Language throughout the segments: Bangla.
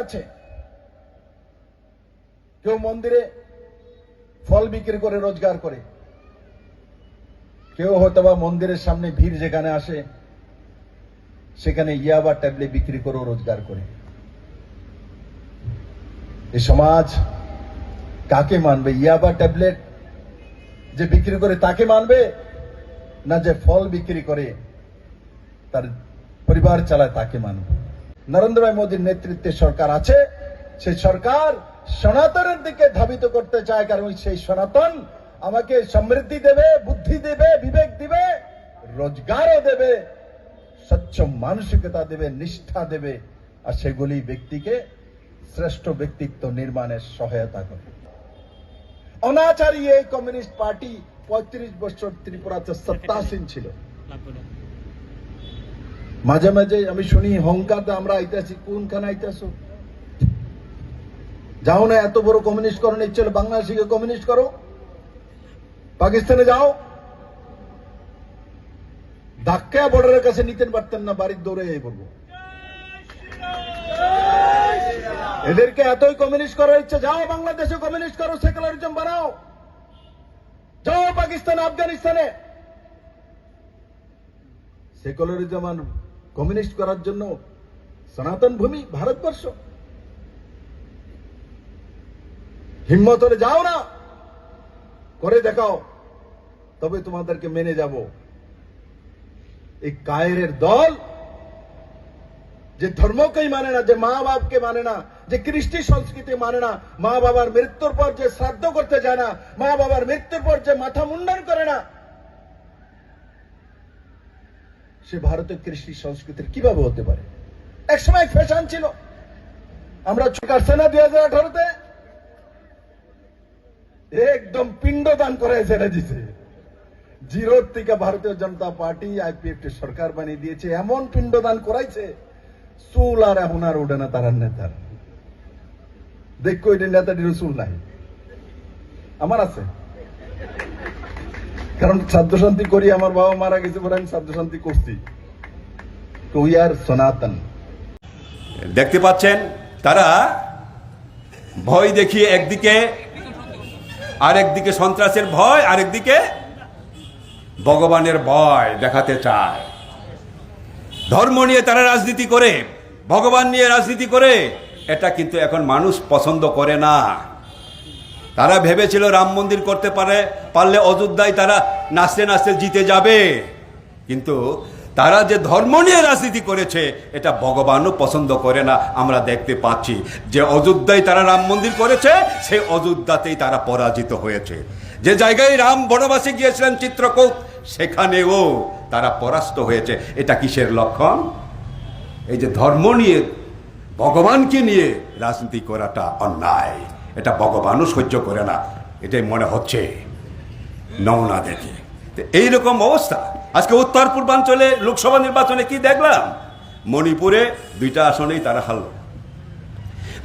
আছে। কেউ মন্দিরে ফল বিক্রি করে, রোজগার করে। কেউ হয়তো বা মন্দিরের সামনে ভিড় যেখানে আসে, সেখানে ইয়াবা ট্যাবলেট বিক্রি করেও রোজগার করে। এই সমাজ কাকে মানবে? ইয়াবা ট্যাবলেট যে বিক্রি করে তাকে মানবে? না যে ফল বিক্রি করে তার পরিবার চালায় তাকে মানবে? নরেন্দ্র ভাই মোদীর নেতৃত্বে সরকার আছে, সেই সরকার সনাতনের দিকে ধাবিত করতে চায়, কারণ সেই সনাতন আমাকে সমৃদ্ধি দেবে, বুদ্ধি দেবে, বিবেক দিবে, রোজগারও দেবে, স্বচ্ছ মানসিকতা দেবে, নিষ্ঠা দেবে, আর সেগুলি ব্যক্তিকে শ্রেষ্ঠ ব্যক্তিত্ব নির্মাণের সহায়তা করবে অনাচারী এই কমিউনিস্ট পার্টি পঁয়ত্রিশ বছর ত্রিপুরাতে সত্তাসীন ছিল। মাঝে মাঝে আমি শুনি হংকাতে আমরা আইতাছি, কোনখানে আইতাছো? যাও না, এত বড় কমিউনিস্ট করো ইচ্ছে হলে বাংলাদেশিকে কমিউনিস্ট করো। পাকিস্তানে যাও। ধাক্কা বর্ডারের কাছে নিতে পারতেন না, বাড়ির দৌড়ে এই বলব। এদেরকে এতই কমিউনিস্ট করার ইচ্ছে, যাও বাংলাদেশে কমিউনিস্ট করো সেকুলারিজম বানাও যাও পাকিস্তানে, আফগানিস্তানে। সেকুলারিজম আর কমিউনিস্ট করার জন্য সনাতন ভূমি, ভারতবর্ষ। হিম্মত হলে যাও না। করে দেখাও। তবে তোমাদেরকে মেনে যাব। এই কায়ের দল যে ধর্মকেই মানে না, যে মা বাপকে মানে না, যে কৃষ্টি সংস্কৃতি মানে না মা বাবার মৃত্যুর পর যে শ্রাদ্ধ করতে যায় না মা বাবার মৃত্যুর পর যে মাথা মুন্ডন করে না সে ভারতের কৃষ্টি সংস্কৃতির কীভাবে হতে পারে? একসময় ফ্যাশন ছিল। আমরা ছুটার সেনা দুই হাজার আঠারোতে? একদম পিণ্ডদান করে ছেড়ে দিছে। জিরোর থেকে ভারতীয় জনতা পার্টি আইপিএফ সরকার বানিয়ে দিয়েছে, এমন পিণ্ডদান করাইছে, চুল আর এখন আর ওঠে না তারার নেতার। দেখো এটা নেতাটির চুল নাই। আমার আছে। কারণ শান্তি করি, আমার বাবা মারা গেছে বলে আমি শান্তি করছি। তো উই আর সনাতন। দেখতে পাচ্ছেন, তারা ভয় দেখিয়ে একদিকে আরেকদিকে সন্ত্রাসের ভয় আরেকদিকে ভগবানের ভয় দেখাতে চায়। ধর্ম নিয়ে তারা রাজনীতি করে, ভগবান নিয়ে রাজনীতি করে, এটা কিন্তু এখন মানুষ পছন্দ করে না। তারা ভেবেছিল রাম মন্দির করতে পারে, পারলে অযোধ্যায় তারা নাচতে নাচতে জিতে যাবে। কিন্তু তারা যে ধর্ম নিয়ে রাজনীতি করেছে, এটা ভগবানও পছন্দ করে না, আমরা দেখতে পাচ্ছি। যে অযোধ্যায় তারা রাম মন্দির করেছে সেই অযোধ্যাতেই তারা পরাজিত হয়েছে। যে জায়গায় রাম বনবাসে গিয়েছিলেন চিত্রকূট, সেখানেও তারা পরাস্ত হয়েছে। এটা কিসের লক্ষণ? এই যে ধর্ম নিয়ে, ভগবানকে নিয়ে রাজনীতি করাটা অন্যায়। এটা ভগবানও সহ্য করে না। এটাই মনে হচ্ছে নমুনা দেখে। এইরকম অবস্থা। আজকে উত্তর পূর্বাঞ্চলে লোকসভা নির্বাচনে কি দেখলাম? মণিপুরে দুইটা আসনেই তারা হারল।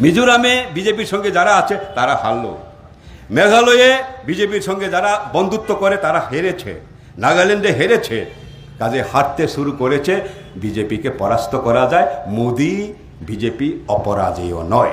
মিজোরামে বিজেপির সঙ্গে যারা আছে, তারা হারল। মেঘালয়ে বিজেপির সঙ্গে যারা বন্ধুত্ব করে, তারা হেরেছে। নাগাল্যান্ডে হেরেছে। কাজে হারতে শুরু করেছে। বিজেপিকে পরাস্ত করা যায়। মোদি বিজেপি অপরাজেয় নয়।